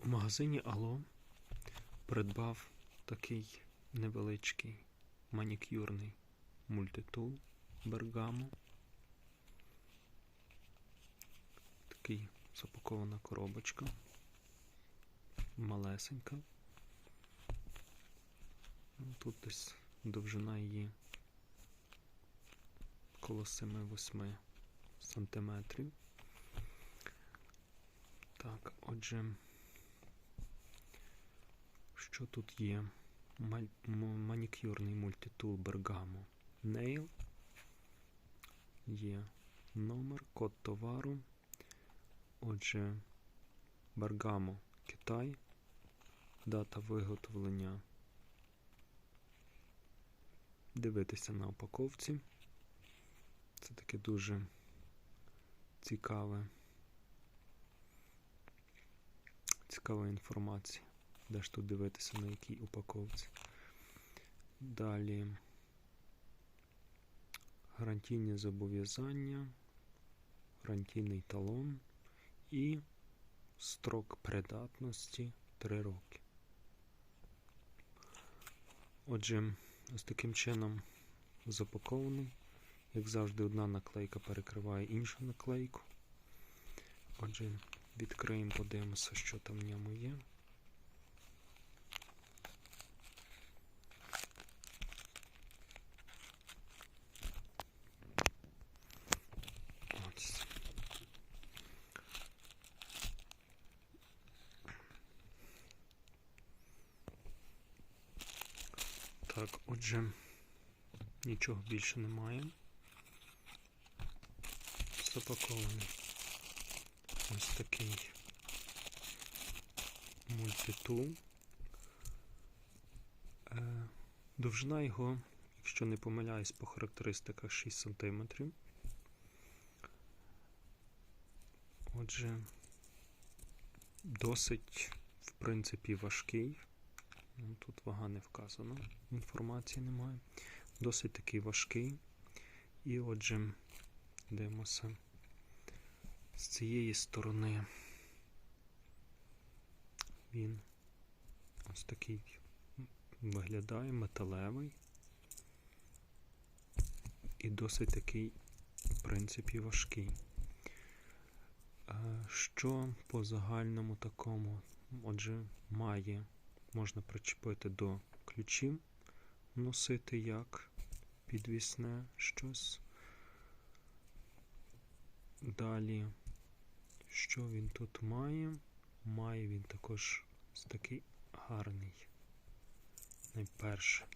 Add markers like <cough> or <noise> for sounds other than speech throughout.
У магазині Ало придбав такий невеличкий манікюрний мультитул Бергамо. Такий запакована коробочка. Малесенька. Ну, Тут десь довжина її коло 7-8 сантиметрів. Так, отже, що тут є? Манікюрний мультитул Bergamo Nail. Є номер, код товару. Отже, Bergamo Китай. Дата виготовлення. Дивитися на упаковці. Це таке дуже цікаве. Цікава інформація. Де ж тут дивитися, на якій упаковці. Далі гарантійні зобов'язання, гарантійний талон і строк придатності 3 роки. Отже, ось таким чином запакований. Як завжди, одна наклейка перекриває іншу наклейку. Отже, відкриємо, подивимося, що там в ньому є. Так, отже, нічого більше немає. Запакований ось такий мультитул. Е, довжина його, якщо не помиляюсь, по характеристиках 6 см. Отже, досить, в принципі, важкий. Ну, Тут вага не вказана, інформації немає. Досить такий важкий. І отже, дивимося з цієї сторони. Він ось такий виглядає металевий. І досить такий, в принципі, важкий. Що по загальному такому, отже, має, можна причепити до ключів, носити як підвісне щось. Далі, що він тут має? Має він також такий гарний, найперше,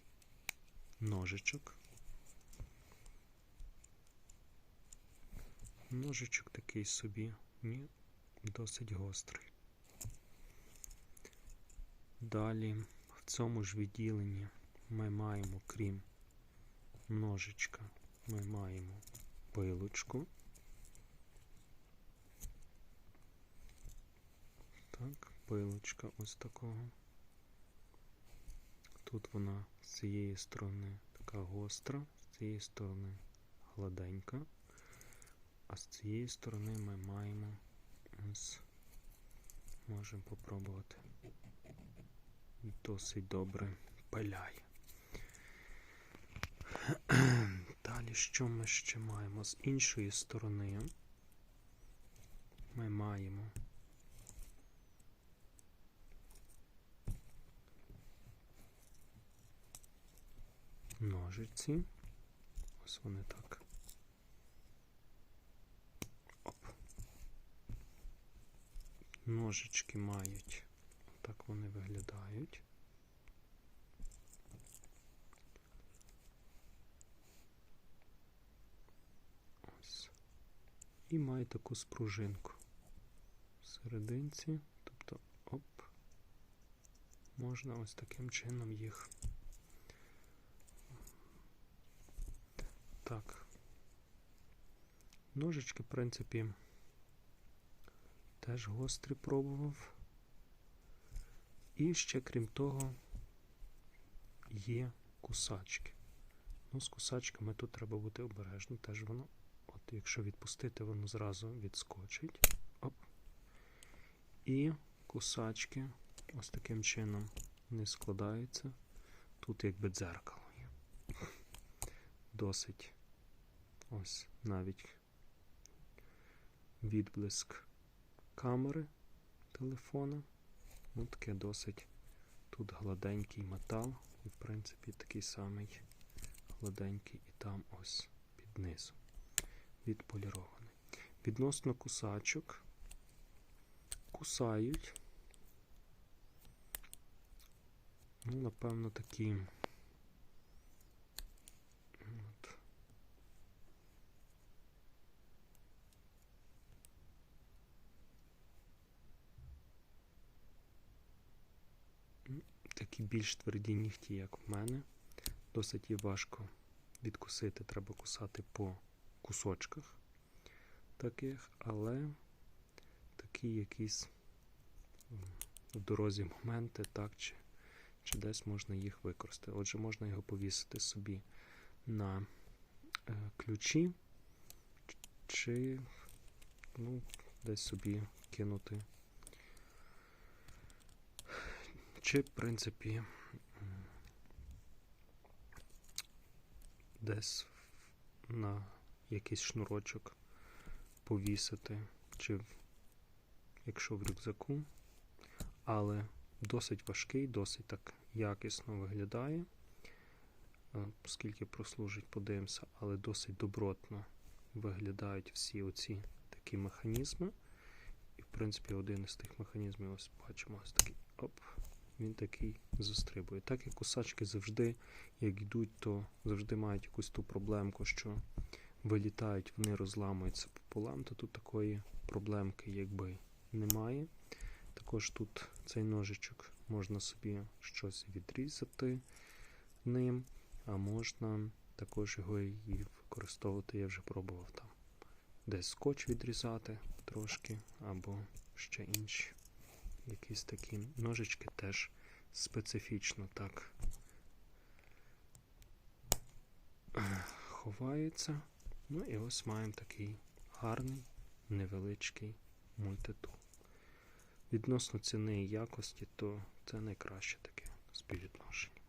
ножичок. Ножичок такий собі, ні, досить гострий. Далі в цьому ж відділенні ми маємо, крім ножичка, ми маємо пилочку. Так, пилочка ось такого. Тут вона з цієї сторони така гостра, з цієї сторони гладенька, а з цієї сторони ми маємо ось, можемо попробувати. Досить добре пиляє. <clears throat> Далі, що ми ще маємо? З іншої сторони ми маємо ножиці. Ось вони так. Оп. Ножички мають. Так вони виглядають. Ось. І має таку спружинку в серединці. Тобто, оп, можна ось таким чином їх. Так. Ножички, в принципі, теж гострі пробував. І ще, крім того, є кусачки. Ну, з кусачками тут треба бути обережно, теж воно от якщо відпустити, воно зразу відскочить. Оп. І кусачки ось таким чином не складаються. Тут якби дзеркало є. Досить ось навіть відблиск камери телефона. Ну, таке досить тут гладенький метал, і в принципі такий самий гладенький і там ось під низом. Відполірований. Відносно кусачок кусають. Ну, напевно, такі. Такі більш тверді нігті, як в мене. Досить є важко відкусити, треба кусати по кусочках таких, але такі якісь в дорозі моменти, так, чи, чи десь можна їх використати. Отже, можна його повісити собі на е, ключі, чи ну, десь собі кинути. Чи, в принципі, десь на якийсь шнурочок повісити, чи якщо в рюкзаку, але досить важкий, досить так якісно виглядає, Е, оскільки прослужить, подивимося, але досить добротно виглядають всі оці такі механізми. І, в принципі, один із тих механізмів, ось бачимо, ось такий оп, він такий застрибує. Так як кусачки завжди, як йдуть, то завжди мають якусь ту проблемку, що вилітають, вони розламуються пополам, то тут такої проблемки якби немає. Також тут цей ножичок можна собі щось відрізати ним, а можна також його і використовувати, я вже пробував там. Десь скотч відрізати трошки, або ще інші. Якісь такі ножички теж специфічно так ховаються. Ну і ось маємо такий гарний невеличкий мультитул. Відносно ціни і якості, то це найкраще таке співвідношення.